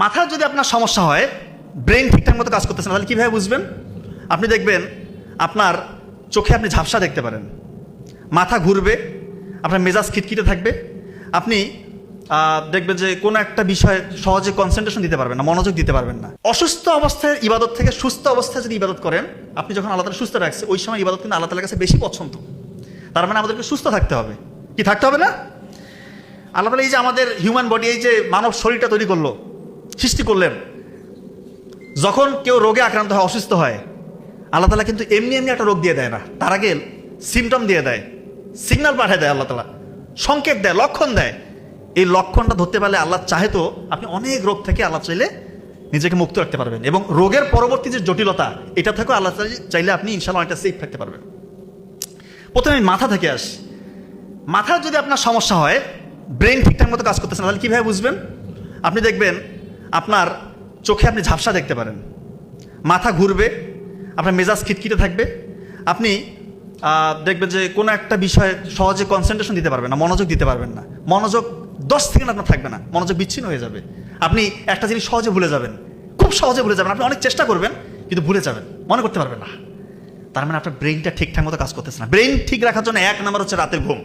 মাথার যদি আপনার সমস্যা হয় ব্রেন ঠিকঠাক মতো কাজ করতেছে না, তাহলে কীভাবে বুঝবেন? আপনি দেখবেন আপনার চোখে আপনি ঝাপসা দেখতে পারেন। মাথা ঘুরবে, আপনার মেজাজ খিটখিটে থাকবে। আপনি দেখবেন যে কোনো একটা বিষয়ে সহজে কনসেন্ট্রেশন দিতে পারবেন না, মনোযোগ দিতে পারবেন না। অসুস্থ অবস্থায় ইবাদত থেকে সুস্থ অবস্থায় যদি ইবাদত করেন, আপনি যখন আল্লাহ সুস্থ রাখছে, ওই সময় ইবাদত কিন্তু আল্লাহ তালার কাছে বেশি পছন্দ। তার মানে আমাদেরকে সুস্থ থাকতে হবে। কি থাকতে হবে না? আল্লাহ তালা এই যে আমাদের হিউম্যান বডি এই যে মানব শরীরটা তৈরি করল সৃষ্টি করলেন। যখন কেউ রোগে আক্রান্ত হয়, অসুস্থ হয়, আল্লাহ তালা কিন্তু এমনি এমনি একটা রোগ দিয়ে দেয় না। তার আগে সিমটম দিয়ে দেয় সিগন্যাল পাঠিয়ে দেয় আল্লাহ তালা, সংকেত দেয়, লক্ষণ দেয়। এই লক্ষণটা ধরতে পারলে আল্লাহ চাহে তো আপনি অনেক রোগ থেকে আল্লাহ চাইলে নিজেকে মুক্ত রাখতে পারবেন এবং রোগের পরবর্তী যে জটিলতা, এটা থেকেও আল্লাহ চাই- চাইলে আপনি ইনশাল্লাহ অনেকটা সেফ থাকতে পারবেন। প্রথমে মাথা থেকে আসি। মাথার যদি আপনার সমস্যা হয় ব্রেন ঠিকঠাক মতো কাজ করতেছে না, তাহলে কীভাবে বুঝবেন? আপনি দেখবেন আপনার চোখে আপনি ঝাপসা দেখতে পারেন। মাথা ঘুরবে, আপনার মেজাজ খিটখিটে থাকবে। আপনি দেখবেন যে কোনো একটা বিষয়ে সহজে কনসেন্ট্রেশন দিতে পারবেন না, মনোযোগ দিতে পারবেন না। মনোযোগ দশ সেকেন্ড আপনার থাকবে না, মনোযোগ বিচ্ছিন্ন হয়ে যাবে। আপনি একটা জিনিস সহজে ভুলে যাবেন, খুব সহজে ভুলে যাবেন। আপনি অনেক চেষ্টা করবেন, কিন্তু ভুলে যাবেন, মনে করতে পারবেন না। তার মানে আপনার ব্রেনটা ঠিকঠাক মতো কাজ করতেছে না। ব্রেন ঠিক রাখার জন্য এক নাম্বার হচ্ছে রাতের ঘুম।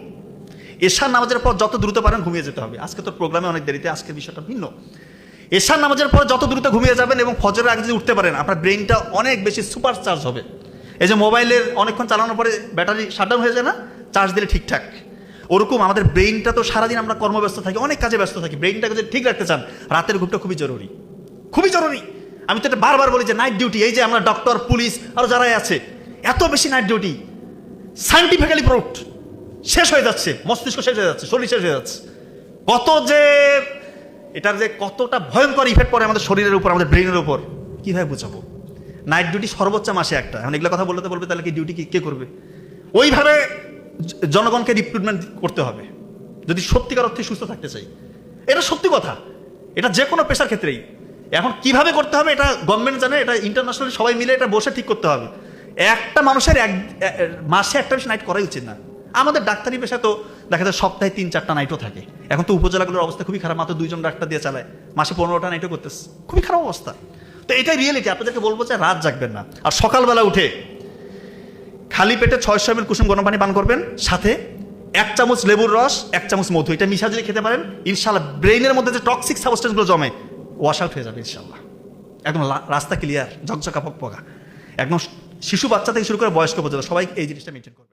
এশার নামাজের পর যত দ্রুত পারেন ঘুমিয়ে যেতে হবে। আজকে তো প্রোগ্রামে অনেক দেরিতে, আজকের বিষয়টা ভিন্ন। এশার নামাজের পর যত দ্রুত ঘুমিয়ে যাবেন এবং ফজরের আগে যদি উঠতে পারেন, আপনার ব্রেনটা অনেক বেশি সুপার চার্জ হবে। এই যে মোবাইলের অনেকক্ষণ চালানোর পরে ব্যাটারি শাটডাউন হয়ে যায় না চার্জ দিলে ঠিকঠাক। ওরকম আমাদের ব্রেনটা তো সারাদিন আমরা কর্মব্যস্ত থাকি, অনেক কাজে ব্যস্ত থাকি। ব্রেনটাকে যদি ঠিক রাখতে চান, রাতের ঘুমটা খুবই জরুরি। খুবই জরুরি। আমি তো এটা বারবার বলি যে নাইট ডিউটি এই যে আমরা ডক্টর পুলিশ আরও যারাই আছে, এত বেশি নাইট ডিউটি সাইন্টিফিক্যালি প্রুফড শেষ হয়ে যাচ্ছে, মস্তিষ্ক শেষ হয়ে যাচ্ছে, শরীর শেষ হয়ে যাচ্ছে। কত যে এটার যে কতটা ভয়ঙ্কর ইফেক্ট পড়ে আমাদের শরীরের উপর, আমাদের ব্রেনের উপর, কীভাবে বুঝাবো? নাইট ডিউটি সর্বোচ্চ মাসে একটা। এখন এগুলো কথা বলতে বলবে, তাহলে কি ডিউটি কে করবে? ওইভাবে জনগণকে রিক্রুটমেন্ট করতে হবে। যদি সত্যিকার অর্থে সুস্থ থাকতে চাই। এটা সত্যি কথা। এটা যে কোনো পেশার ক্ষেত্রেই। এখন কীভাবে করতে হবে এটা গভর্নমেন্ট জানে, এটা ইন্টারন্যাশনাল সবাই মিলে এটা বসে ঠিক করতে হবে। একটা মানুষের এক মাসে একটা বেশি নাইট করাই উচিত না। আমাদের ডাক্তারি পেশা তো দেখা যায় সপ্তাহে তিন, চারটা নাইটও থাকে। এখন তো উপজেলাগুলোর অবস্থা খুবই খারাপ, মাত্র দুইজন ডাক্তার দিয়ে চালায়। মাসে পনেরোটা নাইটও করতেছে। খুবই খারাপ অবস্থা। তো এটাই রিয়েলিটি আপনাদেরকে বলব যে রাত জাগবেন না। আর সকালবেলা উঠে খালি পেটে ছয়শো এমএল কুসুম গরম পানি পান করবেন, সাথে এক চামচ লেবুর রস, এক চামচ মধু। এটা মিশা যদি খেতে পারেন। ইনশাল্লাহ ব্রেইনের মধ্যে যে টক্সিক সাবস্টেন্সগুলো জমে ওয়াশ আউট হয়ে যাবে ইনশাল্লাহ একদম রাস্তা ক্লিয়ার ঝকঝকা পকা একদম শিশু বাচ্চা থেকে শুরু করে বয়স্ক পর্যন্ত সবাই এই জিনিসটা মেনটেন করবে